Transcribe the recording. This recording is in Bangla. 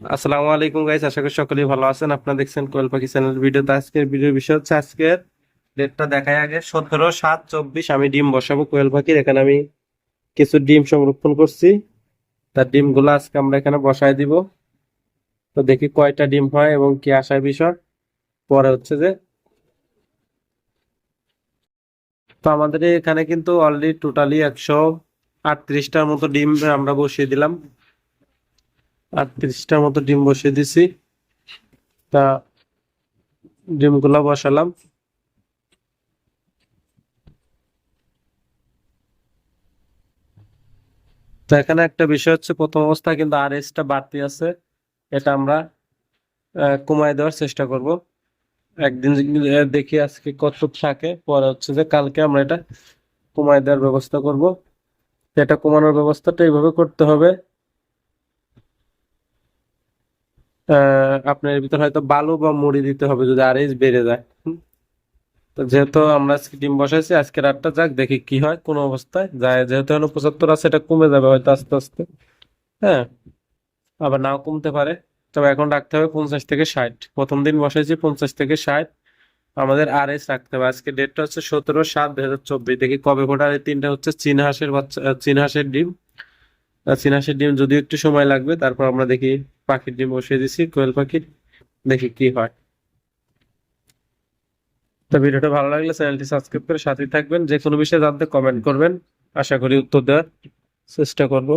আসসালামু আলাইকুম গাইস, আশা করি সকলেই ভালো আছেন। আপনারা দেখছেন কোয়েল পাখি চ্যানেল ভিডিও আজকের ভিডিওর বিষয় হচ্ছে আজকের ডেটটা দেখাই আগে। সতেরো সাত চব্বিশ আমি ডিম বসাবো কোয়েল পাখির। এখানে আমি কিছু ডিম সংরক্ষণ করছি। তার ডিমগুলো আজকে আমরা এখানে বসায় দিব। তো দেখি কয়টা ডিম হয় এবং কি আসার বিষয়। পরে হচ্ছে যে তো আমাদের এখানে কিন্তু অলরেডি টোটালি একশো আটত্রিশটার মতো ডিম আমরা বসিয়ে দিলাম। আটত্রিশটার মতো ডিম বসিয়ে দিছি। তা ডিমগুলো বসালাম। তো এখানে একটা বিষয় হচ্ছে, প্রথম অবস্থায় কিন্তু আর এসটা বাড়তি আছে। এটা আমরা কমায় দেওয়ার চেষ্টা করব। একদিন দেখি আজকে কত থাকে। পরে হচ্ছে যে কালকে আমরা এটা কমায় দেওয়ার ব্যবস্থা করব। এটা কমানোর ব্যবস্থাটা এইভাবে করতে হবে। আপনার ভিতর হয়তো বালু বা মুড়ি দিতে হবে যদি আর এস বেড়ে যায়। তো যেহেতু আমরা আজকে ডিম বসাইছি, আজকে রাতটা যাক, দেখি কি হয়, কোন অবস্থায় যায়। যেহেতু এখন পঁচাত্তর আছে, এটা কমে যাবে হয়তো আস্তে আস্তে। হ্যাঁ আবার নাও কমতে পারে। তবে এখন রাখতে হবে পঞ্চাশ থেকে ষাট। প্রথম দিন বসাইছি পঞ্চাশ থেকে ষাট। আমাদের আর এস রাখতে হবে। আজকে ডেটটা হচ্ছে সতেরো সাত দুই হাজার চব্বিশ। দেখি কবে এই তিনটা হচ্ছে চীন হাঁসের বাচ্চা, চীন হাঁসের ডিম। চীন হাঁসের ডিম যদিও একটু সময় লাগবে, তারপর আমরা দেখি ডিম বসিয়ে দিছি, কোয়েল পাখির দেখি কি হয়। তো ভিডিওটা ভালো লাগলে চ্যানেলটি সাবস্ক্রাইব করে সাথেই থাকবেন, যে কোনো বিষয়ে জানতে কমেন্ট করবেন। আশা করি উত্তর দেওয়ার চেষ্টা করব।